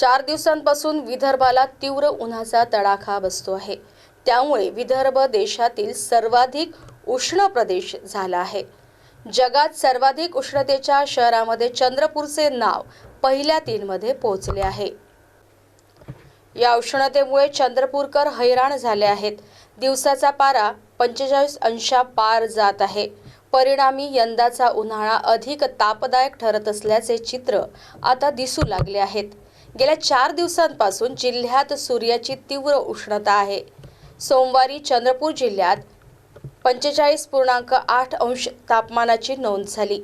चार दिवसांपासून विदर्भाला तीव्र उन्हाचा तडाखा बसतो आहे. त्यामुळे विदर्भ देशातील सर्वाधिक उष्ण प्रदेश झाला आहे. जगात सर्वाधिक उष्णतेच्या शहरामध्ये चंद्रपूरचे नाव पहिल्या तीनमध्ये पोहोचले आहे. या उष्णतेमुळे चंद्रपूरकर हैराण झाले आहेत. दिवसाचा पारा पंचेचाळीस अंशा पार जात आहे. परिणामी यंदाचा उन्हाळा अधिक तापदायक ठरत असल्याचे चित्र आता दिसू लागले आहेत. गेल्या चार दिवसांपासून जिल्ह्यात सूर्याची तीव्र उष्णता आहे. सोमवारी चंद्रपूर जिल्ह्यात पंचेचाळीस पूर्णांक आठ अंश तापमानाची नोंद झाली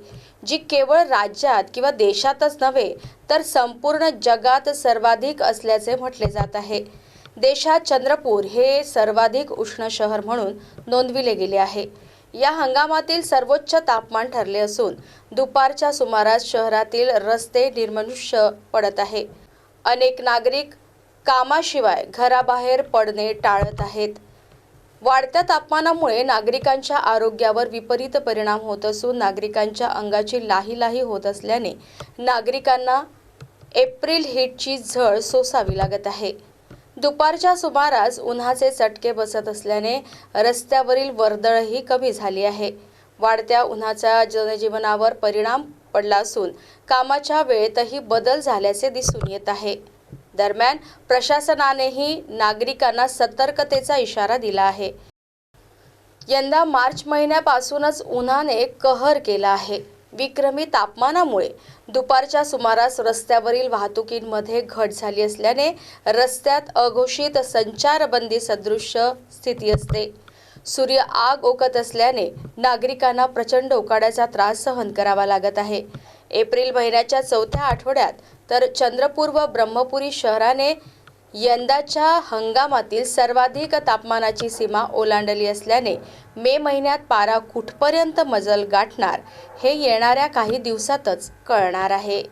जी केवळ राज्यात किंवा देशातच नव्हे तर संपूर्ण जगात सर्वाधिक असल्याचे म्हटले जात आहे. देशात चंद्रपूर हे सर्वाधिक उष्ण शहर म्हणून नोंदविले गेले आहे. या हंगामातील सर्वोच्च तापमान ठरले असून दुपारच्या सुमारास शहरातील रस्ते निर्मनुष्य पडत आहे. अनेक नागरिक कामाशिवाय घराबाहेर पडणे टाळत आहेत. वाढत्या तापमानामुळे नागरिकांच्या आरोग्यावर विपरीत परिणाम होत असून नागरिकांच्या अंगाची लाही लाही होत असल्याने नागरिकांना एप्रिल हीटची झळ सोसावी लागत आहे. दुपारच्या सुमारास उन्हाचे चटके बसत असल्याने रस्त्यावरील वर्दळही कमी झाली आहे. वाढत्या उन्हाचा जनजीवनावर परिणाम पडला असून कामाच्या वेळेतही बदल झाल्याचे दिसून येत आहे. दरम्यान प्रशासनानेही नागरिकांना सतर्कतेचा इशारा दिला आहे. यंदा मार्च महिन्यापासूनच उन्हाने कहर केला आहे. विक्रमी तापमानामुळे दुपारच्या सुमारास रस्त्यावरील वाहतुकीमध्ये घट झाली असल्याने रस्त्यात अघोषित संचारबंदी सदृश्य स्थिती असते. सूर्य आग ओकत असल्याने नागरिकांना प्रचंड उकाड्याचा त्रास सहन करावा लागत आहे. एप्रिल महिन्याच्या चौथ्या आठवड्यात तर चंद्रपूर व ब्रह्मपुरी शहराने यंदाच्या हंगामातील सर्वाधिक तापमानाची सीमा ओलांडली असल्याने मे महिन्यात पारा कुठपर्यंत मजल गाठणार हे येणाऱ्या काही दिवसातच कळणार आहे.